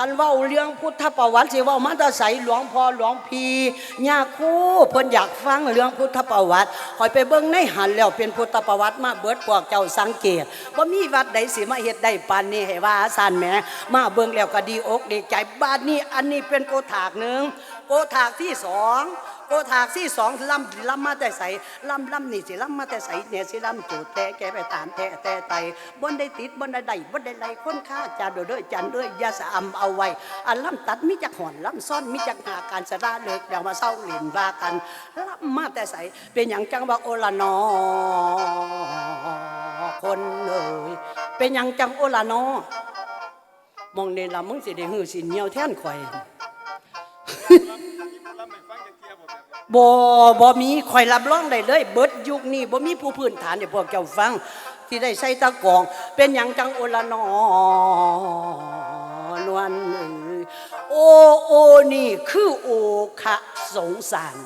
คันเว้าเรื่องพุทธประวัติสิว่ามาแตาใสหลวงพ่อหลวงพี่ยาครูเพิ่นอยากฟังเรื่องพุทธประวัติคอยไปเบิ้งในหันแล้วเป็นพุทธประวัติมาเบิดพวกเจ้าสังเกตว่ามีวัดใดสิมาเฮ็ดได้ปานนี้ให้ว่าสันแหมมาเบิ้งแล้วก็ดีอกดีใจบ้านนี้อันนี้เป็นโกถากหนึง โกถากที่สองโกถากที่สองลำลำมาแต่ใสลำลำนี่สิลำมาแต่ใสเนี่ยสิลำจูดแต่แกไปตามแต่แต่ไตบนได้ติดบนได้ใดบนได้ไหลคนข้าจาโดเด้อจันเด้อยาสะอำเอาไว้อันลำตัดมีจักหอนลำซ่อนมีจักหาการสะดาเลิกเดี๋ยวมาเศร้าหลินว่ากันลำมาแต่ใสเป็นอย่างจังว่าโอละนอคนเอ่ยเป็นอย่างจังโอละนอมองในลำมึงสิได้หือสิเหนียวแท่นข่อย บ่บ่มีข่อยรับรองได้เลย เบิดยุคนี้บ่มีผู้พื้นฐานให้พวกเจ้าฟัง ที่ได้ใส่ตะกรอง เป็นหยังจังโอละนอนวลเอ้ยโอโอนี่คือโอคะสงสาร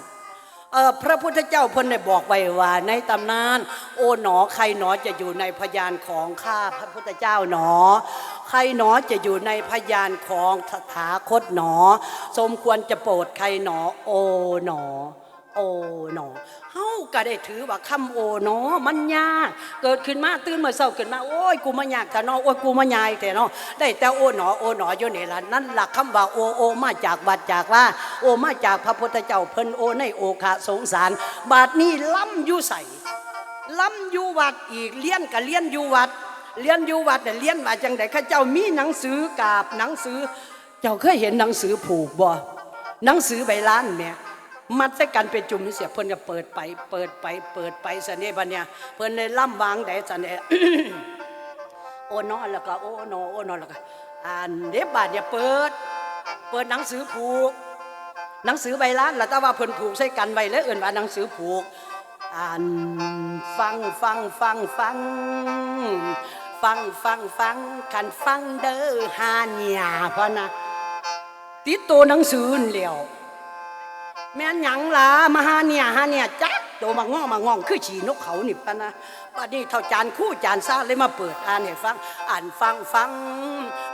เออพระพุทธเจ้าเพิ่นได้บอกไว้ว่าในตำนาน โอหนอใครหนอจะอยู่ในพยานของข้าพระพุทธเจ้าหนอ ครหนอจะอยู่ในพยานของตถาคตหนอ สมควรจะโปรดใครหนอ โอหนอ โอหนอเฮาก็ได้ถือว่าคำโอหนอมันยากเกิดขึ้นมาตื่นเมาเช้าขึ้นมาโอ้ยกูมายากแต่นอโอ้ยกูมายายแต่นอได้แต่โอหนอโอหนออยู่นี่ล่ะนั่นหล่ะคำว่าโอโอมาจากวัดจากว่า โอมาจากพระพุทธเจ้าเพิ่นโอในโอคะสงสาร บาดนี้ล้ำอยู่ใส่ล้ำอยู่วัดอีกเลี้ยนกับเลี้ยนอยู่วัด เลี้ยนอยู่วัดแต่ะเลี้ยนว่าจังไดข้าเจ้ามีหนังสือกาบหนังสือ เจ้าเคยเห็นหนังสือผูกบ่หนังสือใบล้านเนี่ยมัดใส่กันเป็นจุ่มเสียเพิ่นก็เปิดไป เปิดไป เปิดไปซะเนี่บัเนี่ยเพิ่นได้ล่ำวางได้ซะเนี่ยโอ้นอแล้วก็โอ้นอโอ้นอแล้วก็อ่านเด็บบาดเนี่ยเปิด เปิดหนังสือผูก หนังสือใบล้านแล้วแต่ว่าเพิ่นผูกใส่กันไว้แล้วเอื่นว่าหนังสือผูกอ่านฟังฟังฟังฟัง ฟังฟังฟังคันฟังเด้อฮาเนียพะนะติดตัวหนังสือเหลียวแม่นหยังล่ะมาฮาเนียฮาเนียจักตัวมาง้อมาง้องคือฉีนกเขานี่ปะนะบัดนี้เท่าจานคู่จานซ่าเลยมาเปิดอ่านให้ฟัง อ่านฟังฟัง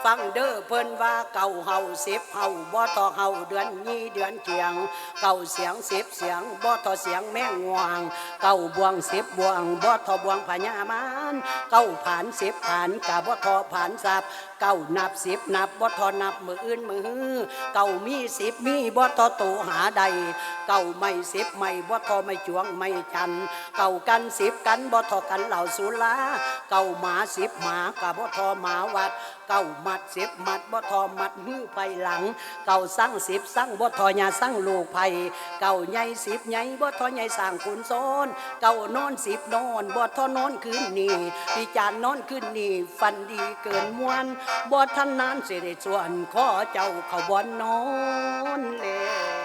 ฟังเด้อเพิ่นว่าเก่าเฮาเสพเฮาบ่ต่อเฮาเดือนยี่เดือนเกียง เก่าเสียงเสพเสียงบ่ต่อเสียงแม่งวางเก่าบวงเสพบวงบ่ต่อบวงพญามานเก่าผ่านเสพผ่านกะบ่ทอผ่านสับเก่านับสิบนับบ่ทอนับมืออื่นมือฮือเก่ามีสิบมีบ่ทอโตหาใด เก่าไม่สิบไม่บ่ทอไม่จวงไม่จัน เก่ากันสิบกันบ่ทอกันเหล่าสุลาเก่าหมาสิบหมากะบ่ทอหมาวัด เก่ามัดสิบมัดบ่ทอมัดมือไปหลัง เก่าสั่งสิบสั่งบ่ทอยาสั่งลูกไผ่เก่าใหญ่สิบใหญ่บ่ทอใหญ่สั่งขุนโซนเก่านอนสิบนอนบ่ทอนอนคืนนี้พี่จานนอนคืนนี้ฟันดีเกินมวนบ่ทันนานสิได้ส่วนขอเจ้าเขาบ่นอนแลย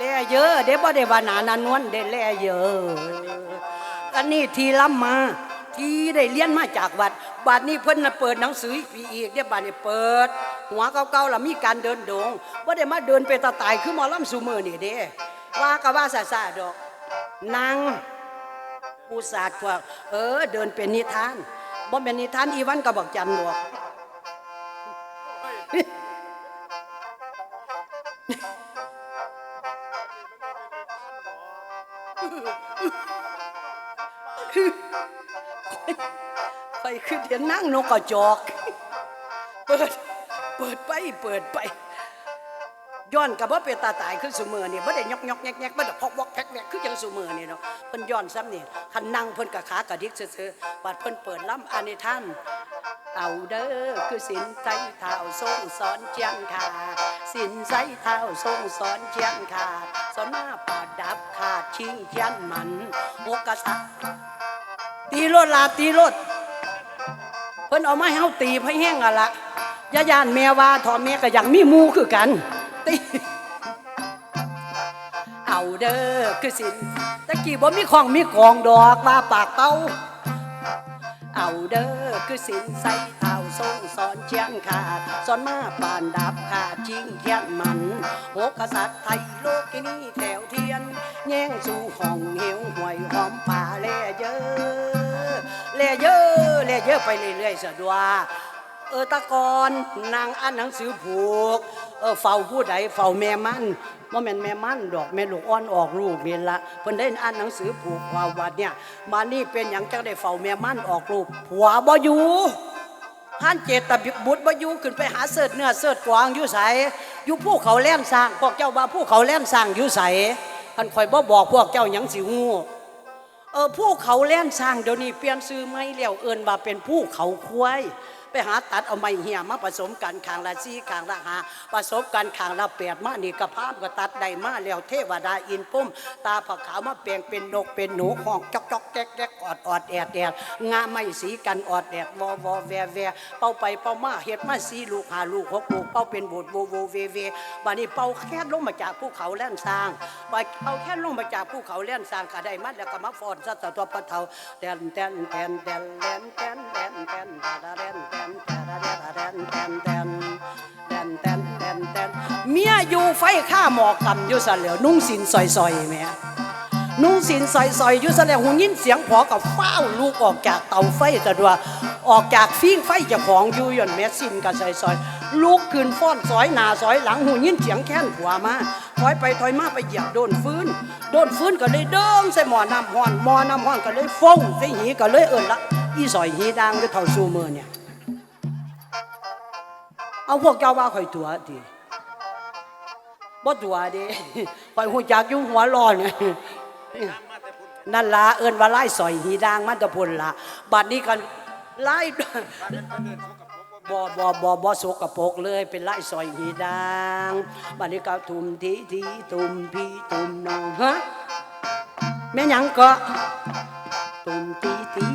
แลเยอะเด้บ่ได้ว่าหนานานวลได้แล่เยอะอันนี้ทีล้ำมาที่ได้เรียนมาจากวัดบาดนี้เพิ่นน่ะเปิดหนังสืออีอีกเดี๋ยวบาดนี้เปิด หัวเก่าๆแล้วมีการเดินโดงบ่ได้มาเดินไปตาตายคือหมอลำซูมือนี่เด้ว่าก็ว่าซาซาดอกนางผู้ศาสตร์พวกเออ เดินเป็นนิทานบ่เป็นนิทานอีวันก็บอกจันดอก ไปขึ้นเห็นนั่งนกกระจอก เปิด เปิดไป เปิดไป ย้อนกับว่าเป็นตาตายขึ้นสุมือเนี่บ่ได้ยกยกแยกแยกบ่ได้พอกวอกแพกแวกคือจังสุมือเนี่ยเนาะเพิ่นย้อนซ้ำเนี่ยคันนั่งเพิ่นกะขากระดิกซื่อๆบัดเพิ่นเปิดล้ำอานิท่านเอาเด้อคือสินใจเท้าทรงสอนเจียงขาสินใจเท้าทรงสอนเจียงขาสอนหน้าปาดดับขาดชิงเจียนมันโอกกษัตริย์ตีรถลาตีรถ เพิ่นเอามาให้เฮาตีให้แห้งอะละยายานแม่ว่าทอแม่ก็อยากมีมูคือกันตีเอาเด้อคือสินตะกี้บ่มีของมีกองดอกว่าปากเต้าเอาเด้อคือสินใส่เท้าทรงสอนเชียงขาดสอนมาปานดับขาดชิงเทียนมันโอกษัตริย์ไทยโลกนี่แถวเทียน แย่งสู่ห้องเหวห่วยหอมป่าแลเยอะ แลเยอะแลเยอะไปเรื่อยๆสะดวกเออตะกอนนางอ่านหนังสือผูก เออเฝ้าผู้ใดเฝ้าแม่มันว่าแม่นแม่มันดอกแม่ลูกอ่อนออกลูกนี่ละเพิ่นได้อ่านหนังสือผูกว่าวัดเนี่ยมานี่เป็นหยังจังได้เฝ้าแม่มันออกลูกผัวบ่อยู่ท่านเจตบุตรบ่อยู่ขึ้นไปหาเสิร์ชเนื้อเสิร์ชกวางอยู่ไสอยู่ภูเขาแล่นสร้างพวกเจ้าว่าภูเขาแล่นสร้างอยู่ไสท่านคอยบ่บอกพวกเจ้าหยังสิฮู้ เออผู้เขาแล่นสร้างเดี๋ยวนี้เปลี่ยนซื้อไม่แล้วเอินว่าเป็นผู้เขาควาย ไปหาตัดเอาไม้เหี่ยมาผสมกันขางละซีขางละหาผสมกันขางละแปดมานี่กระพามก็ตัดได้มาแล้วเทวดาอินปุ่มตาผักขาวมาเปลี่ยนเป็นนกเป็นหนูห้องจอกจอกแก๊กแก๊กอดอดแอดแอดงาไม่สีกันอดแอดวอวอแวแวเป่าไปเป่ามาเห็ดมาสีลูกหาลูกหกลูกเป่าเป็นโบดโวโวเวเวบัดนี้เป่าแค่ลงมาจากภูเขาแล่นสร้างไปเอาแค่ลงมาจากภูเขาแล่นสร้างก็ได้มัดแล้วก็มาฟอนสัตว์ตัวปะเทาแตนแตนแตนแตนแตนแตนแตนแตนแตนเมียอยู่ไฟข้าหมอกกำอยู่ซะเหล้วนุ่งสินซอยๆแม่นุ่งสินซอยๆอยู่ซะแลวหูยินเสียงพอกับเฝ้าลูกออกจากเตาไฟจะดัวออกจากฟิ้งไฟจะของอยู่ย่อนแม่สินกับซอยๆลูกขึ้นฟ้อนซอยหนาซอยหลังหูยินเสียงแค้นหัวมาถอยไปถอยมาไปเหยียบโดนฟื้น โดนฟื้นก็เลยเดิมใส่หมอน้ำห้อนหมอน้ำห้อนก็เลยฟงใส่หีก็เลยเอิญละอีซอยหีดังก็เท่าซูเมอร์เนี่ย เอาพวกเจ้าว่าข่อยตัวดิบ่ตัวดิข่อยหูจักยู่หัวร้อนนั่นละเอินว่าไล่สอยหีดางมันตะพลละบัดนี้กันไล่บอบอบอบอสกปรกเลยเป็นไล่สอยหีดางบัดนี้ก็ทุ่มทีทีทุ่มพี่ทุ่มน้องฮะแม่ยังก็ตุ่มทีที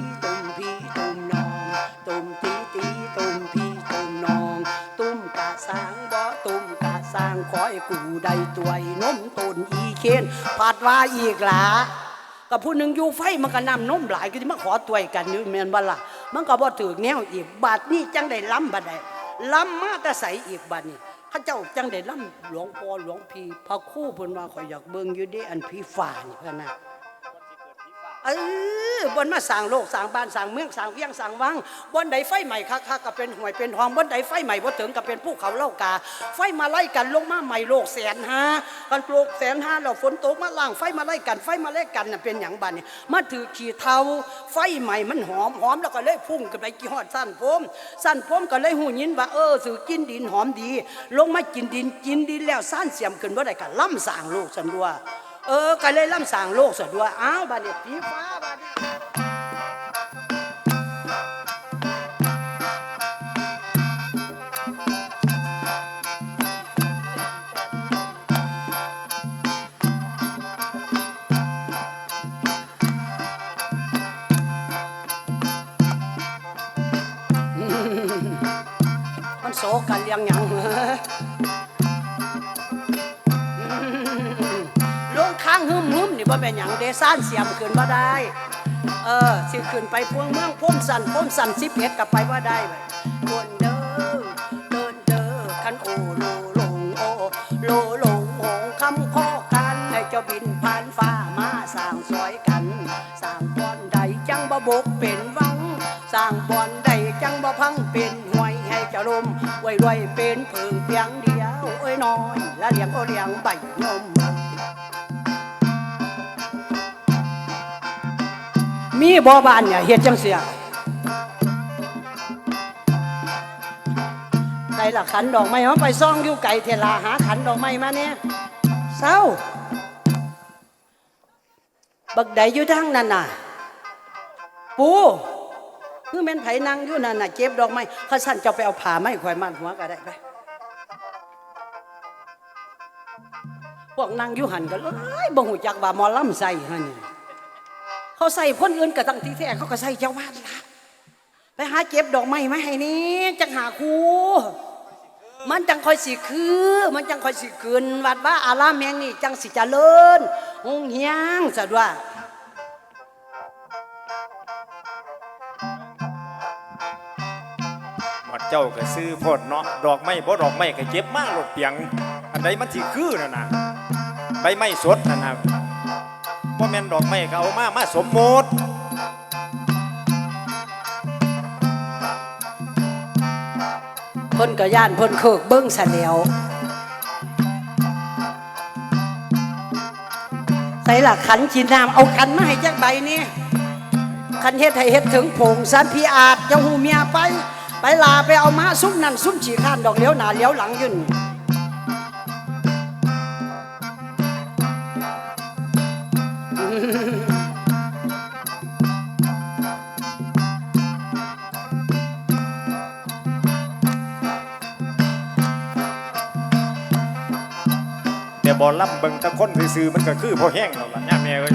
อยกูได้ตัวยนมตนอีเคนผาดว่าอีกหลากับผู้หนึ่งอยู่ไฟมันก็นำนมหลายก็ที่มาขอตัวกันอยู่แมนบ่ล่ะมันก็บ่ถือแนวอีกบาดนี่จังได้ล้ำบัดใดล้ำมาแต่ใสอีกบาดนี่ข้าเจ้าจังได้ล้ำหลวงพ่อหลวงพี่พระคู่เพิ่นว่าขอยอยากเบิ่งอยู่เด้อันพี่ฝ่านี่เพิ่นน่ะ เออบนมาสร้างโลกสร้างบ้านสร้างเมืองสร้างเวียงสร้างวังบนใดไฟใหม่คักๆก็เป็นห่วยเป็นทองบนใดไฟใหม่บ่ถึงก็เป็นภูเขาเล่ากา ไฟมาไล่กันลงมาใหม่โลกแสนห้ากันโลกแสนห้าเราฝนตกมาล่างไฟมาไล่กันไฟมาไล่กันน่ะเป็นหยังบัดนี่มาถือขี่เทาไฟใหม่มันหอมหอมแล้วก็เลยพุ่งขึ้นไปกี่ฮอดสั้นผมสั้นผมก็เลยหูยินว่าเออสื่อกินดินหอมดี ลงมากินดินกินดินแล้วสั้นเสียมขึ้นบ่ได้ก็ล่ำสร้างโลกสันดัว เออก็เลยล่ำสางโลกสันดัวอ้าวบัดนี้ผีฟ้าบัดนี้มันโศกันเลี้ยงยัง หึมหึมนี่ว่าเป็นหยังเดซ่านเสียมขึ้นว่ได้ เออสิขึ้นไปพวงเมืองพ่มสันพ่มสันสิบเอ็ดกับไปว่าได้ไปวนเด้อเดินเด้อคันโอโลลงโอโลลงโหงคำข้อกันให้เจ้าบินผ่านฟ้ามาสร้างซอยกันสร้างบอนใดจังบ่บกเป็นวังสร้างบ่อนใดจังบ่พังเป็นห่วยให้เจ้าลมไว้รวยเป็นเพิงเพียงเดียวเอ้ยน้อยละเลี้ยงโอเลี้ยงใบ มีบ่บ้านเนี่ยเฮ็ดจังเสียไก่ละขันดอกไม้มาไปซ่องอยู่ไก่เทลาหาขันดอกไม้มาเนี่ยเศร้า บักใดอยู่ทางนั่นน่ะ ปูคือแม่นไผนั่งอยู่นั่นน่ะเก็บดอกไม้ข้าสั่นจ้าไปเอาผ้าไม้ข่อยมันหัวก็ได้ไปพวกนั่งอยู่หันก็เลยบ่หูจักว่าหมอลำใส่ฮะนี่ เขาใส่คนอื่นกับตั้งที่แท้เขาก็ใส่เจ้าวาดละไปหาเก็บดอกไม้มาให้นี่จังหาครูมันจังคอยสิคือ มันจังคอยสิคืนวัดว่าอารามแมงนี่จังสิเจริญหงเฮียงสะดวกหมดเจ้าก็ซื้อโพดเนาะดอกไม้บ่ดอกไม้ก็เก็บมาโลดเปียง อันใดมันสิคือนั่นนะใบไม้สดนั่นนะ บ่แม่นดอกไม้ก็เอามามาสมมุติเพิ่นก็ย่านเพิ่นเคิกเบิ้งซะแล้วใส่ละขันจีน้ำเอาขันมาให้จักใบนี่ขันเฮ็ดให้เฮ็ดถึงผงสันพีอาจจะหูเมียไป ไปลาไปเอามาซุ่มนั่นซุ่มฉีข้านดอกเลี้ยวหนาเลี้ยวหลังยืน แต่บอลล่ำเบิ่งแตะคนซื่อๆมันก็คือพอแห้งแล้วล่ะย่าแม่เอ้ย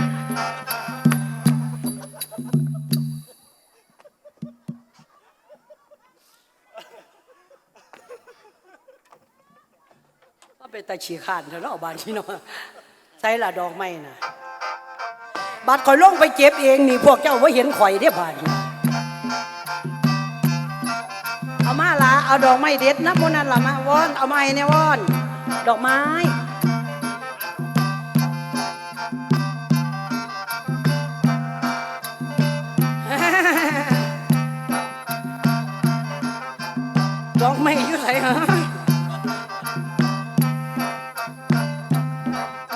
ก็เป็นตาฉีขานเถอะเนาะบานที่เนาะใส่ละดอกไม้น่ะบัดข่อยลงไปเจ็บเองนี่พวกเจ้าว่าเห็นข่อยเด้บาดนี้เอามาละเอาดอกไม้เด็ดนะพวกนั้นละมาวอนเอาไม้เนี่ยวอน ดอกไม้ อกไม้อยู่ไหนฮะ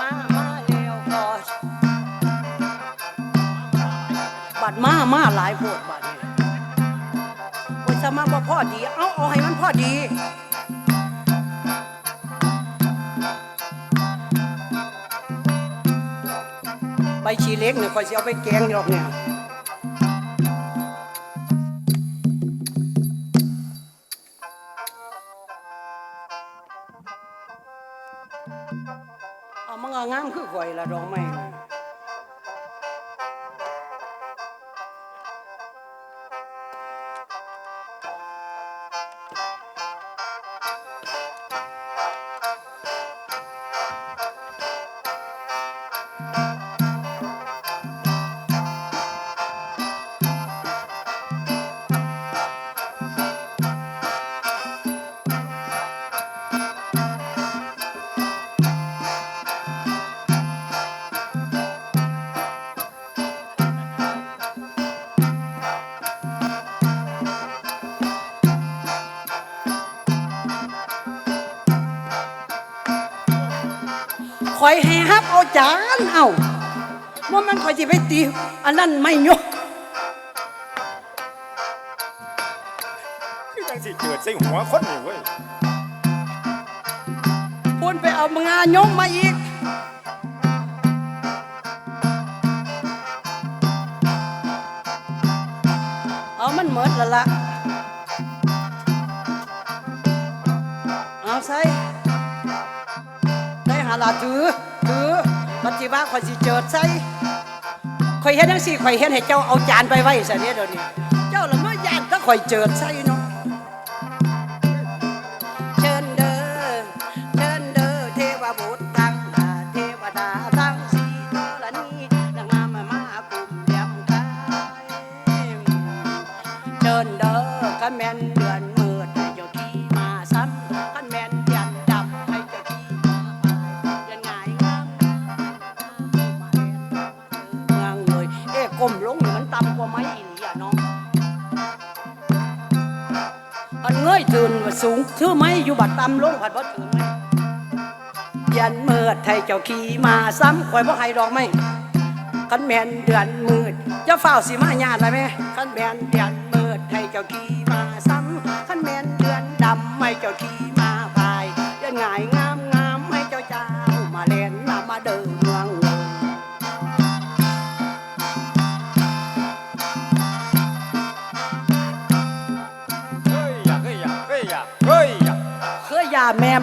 มามาเร็วก่อนบัดมามาหลายโพดบัดนี่ว่าจะมาบ่พ่อดี เอาเอาให้มันพ่อดีใบชีเล็กเนี่ยคอยสิเอาไปแกงดอกเนี่ย อยละดอกไม้ เอาจานเอาว่ามันข่อยสิไปตี อันนั้นไม่ยกคือจังสิเกิดใส่หัวคนนี่เว้ยพูนไปเอางานยมมาอีกเอามันหมดแล้วละเอาใส่ได้หาลาถือ ถือปฏิบัติข่อยสิเจิดใส่ข่อยเฮ็ดจังซี่ข่อยเฮ็ดให้เจ้าเอาจานไปไว้ซะเนี่ยเดี๋ยวนี้ เจ้าละมาย่านก็ข่อยเจิดใส่เนาะ ก้มลงมันต่ำกว่าไม้อีหลีอะเนาะอันเงยตื่นว่าสูงถือไม้อยู่บัดต่ำลงผัดบ่ถือไม้ยันเมืดให้เจ้าขี่มาซ้ำข่อยบ่ให้ดอกไม้คันแม่นเดือนมืดจะเฝ้าสิมาญาติได้ไหมคันแม่นเดือนมืดให้เจ้าขี่มาซ้ำคันแม่นเดือนดำให้เจ้าขี่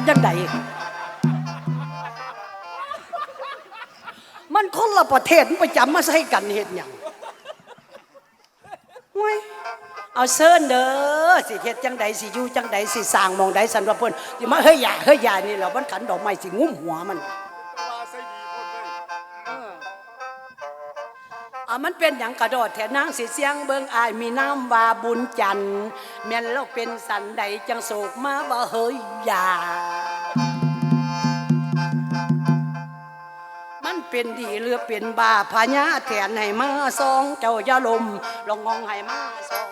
จังใดมันคนละประเทศมันไปจำมาใส่กันเห็นอย่างเว้ยเอาเซินเด้อสิเฮ็ดจังใดสิอยู่จังใดสิสร้างหมองใดสันว่าเพิ่นสิมาเฮ้ยยาเฮ้ยยานี่แหละมันขันดอกไม้สิงุ้มหัวมันมาใส่ดีคนเลยอ่ามันเป็นอย่างกระโดดแถนางสิเสียงเบิงอายมีน้ำว่าบุญจันทร์แม่นเราเป็นสันใดจังโศกมาบ่เฮยยา เป็นดีหรือเป็นบาพญาแทนให้มาซองเจ้าอย่าลมลองงองให้มาซอง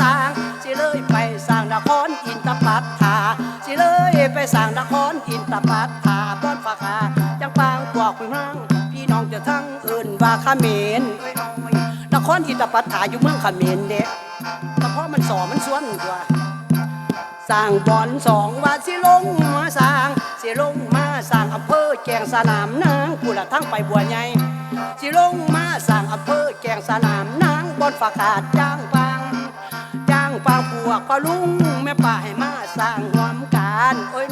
สร้างสิเลยไปสร้างนครอินทปัตถาสิเลยไปสร้างนครอินทปัตถาบ้านฝากาจังปางพวกพี่น้องพี่น้องจะทั้งเอื่นว่าเขมรเอ้ยน้อยนครอินทปัตถาอยู่เมืองเขมรเด้แต่เพราะมันสอมันสวนตัวสร้างบอนสองว่าสิลงมาสร้างสิลงมาสร้างอำเภอแกงสนามนางกูละทั้งไปบัวใหญ่สิลงมาสร้างอำเภอแกงสนามนางบอนฝากาจ้างปางจ้ากปางพวกพอลุงแม่ป่าให้มาสร้างความการโอ้ย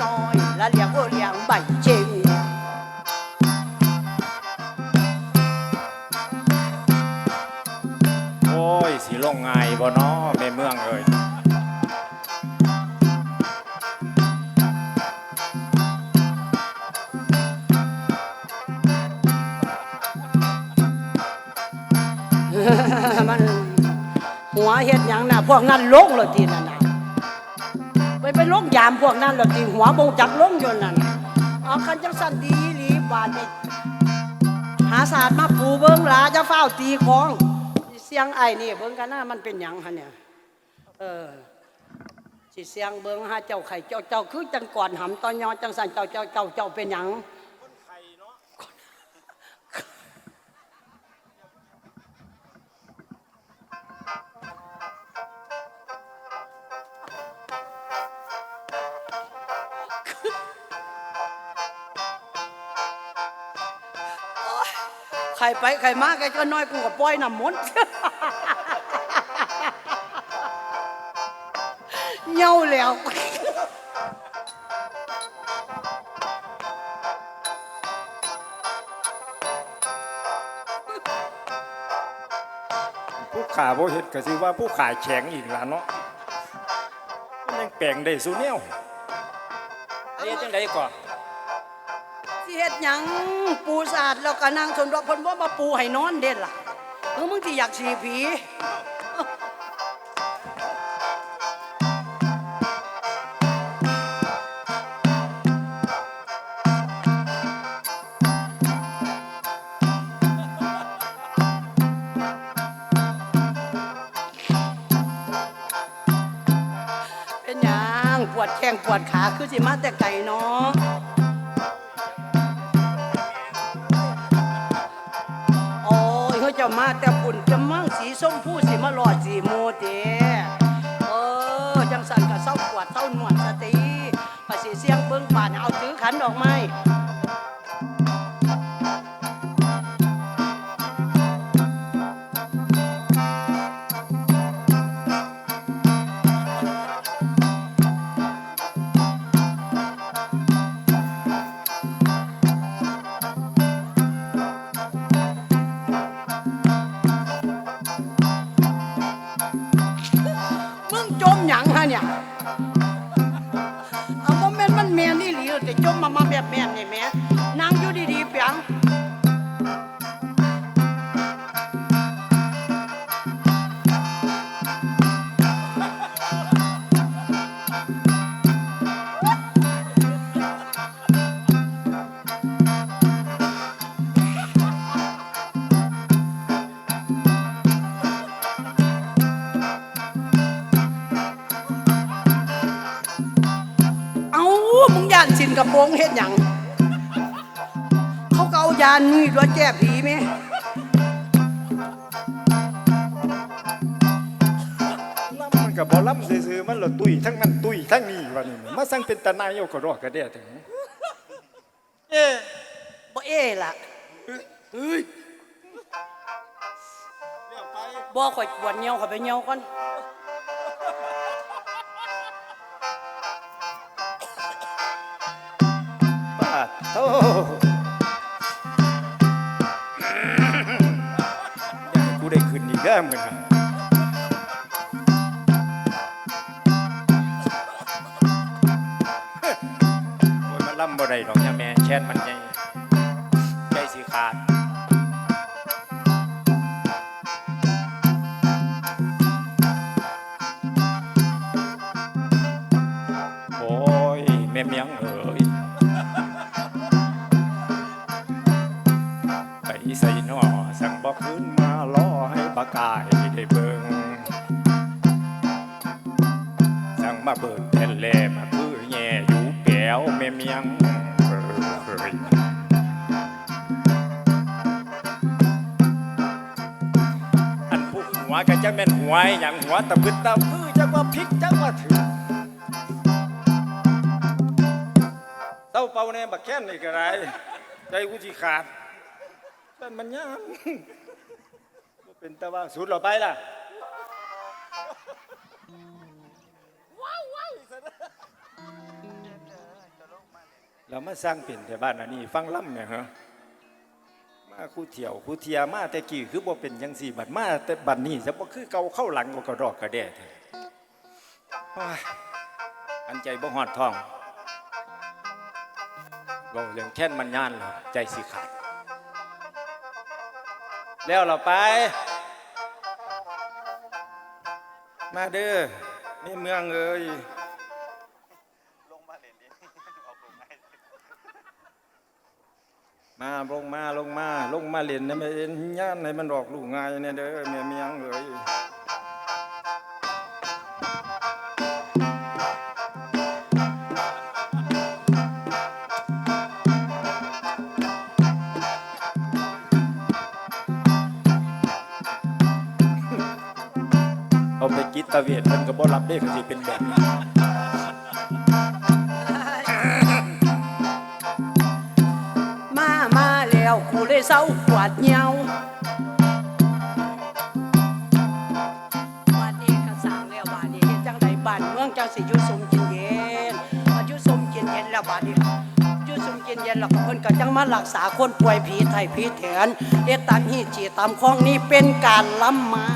เฮ็ดหยังน่ะ พวกนั้นลงแล้วทีนั่นน่ะไปไปลงยามพวกนั้นแล้วทีหัวบงจักลงอยู่นั่นน่ะเอาคันจังสันดีหลีบาดนี่หาศาสตร์มาปูเบิ่งหลาจะเฝ้าวตีของเสียงไอ้นี่เบิ่งกันหน้ามันเป็นหยังฮะเนี่ยเออสิเสียงเบิ่งหาเจ้าไข่เจ้าเจ้าคือจังก่อนหำตอนยอจังสันเจ้าเจ้าเจ้าเจ้าเป็นหยัง ไปใครมาใครก็น้อยกูก็ปล่อยน้ำมนต์เงาแล้วผู้ขาบ่เฮ็ดก็สิว่าผู้ขายแข็งอีกล่ะเนาะมันยังแปลงได้สุแนวเฮ็ดจังไดก่อน สิเฮ็ดหยังปูสะอาดแล้วก็นางชนรกเพิ่นบ่มาปูให้นอนเด่นล่ะเออมึงที่อยากสีผีเป็นยังปวดแข้งปวดขาคือสิมาแต่ ยเขาจะมาแต่ปุ่นจะมั่งสีส้มผู้สีมาลอดสีโมเดเออจังสันกับเศร้าปวดเศร้าหนวดสติภาษีเสียงเบิ้งป่านเอาถือขันดอกไม้มึ งเฮ็ดหยังเขาก็เอายานมีดว่าแก้ผีไหมลำมันก็บ่ลำซื่อๆมันละตุ้ยทั้งนั้นตุ้ยทั้งนี้ว่านี่มาสั่งเป็นตานายกก็รอกกระเดียถึงเอ๊ะบ่เอ๊ะล่ะบ่ข่อยปวดเหี่ยวข่อยไปเหี่ยวก่อน ขึ้นอีกเด้อมึงอะำบ่ได้ดอกยาแม่แช่นมันใหญ่ใจสิขาดโอ้ยแม่เมียงเอ๋ยไปใส่นอสั่งบอกขึ้นมา ล้อให้ปากายได้เบิ่งสั่งมาเบิดแผ่นแลมาคือแย่อยู่แก้วแม่เมียงเอ๋ยอันผู้หัวก็จะแม่นหัวอย่างหัวตะพึดตะพื้จังว่าพริกจังว่าถึงเต้าเป่าเนี่ยบักแค้นนี่ก็ไรใจกูจีขาดแต่มันยามบ่ เป็นตะว่าสุดเราไปล่ะเรามาสร้างเป็นแต่บ้านอันนี้ ฟังล่ำเนี่ยฮะมาคู่เที่ยวคู่เทียมาแต่กี่คือบ่เป็นยังสี่บัดมาแต่บัดนี้จะบ่คือเก่าเข้าหลังก็กระดอกกระแด่แท้โอ้ยอันใจบ่หอดท้องเราเรื่องแค่นมันย่านเหรอใจสิขาด แล้วเราไป มาเด้อนี่เมืองเอ้ยมาลงมาลงมาลงมาเล่นนะไม่เอ็นย่านให้มันดอกลูกง่ายเนี่ยเด้อเมียเมียงเอ้ย ตตะเวทมันก็บ่รับได้ก็สิเป็นแบบนี้มามาแล้วกูเลยเศร้าปวดเหนียววันนี้ก็สั่งแล้วบาดนี้เฮ็ดจังไดบ้านเมืองจังสิอยู่สมกินเย็นอายุสมกินเย็นแล้วบาดนี้อยู่สมกินเย็นแล้วก็เพิ่นก็จังมารักษาคนป่วยผีไทยผีแถนเฮ็ดตามฮีจีตามของนี่เป็นการล้ำมา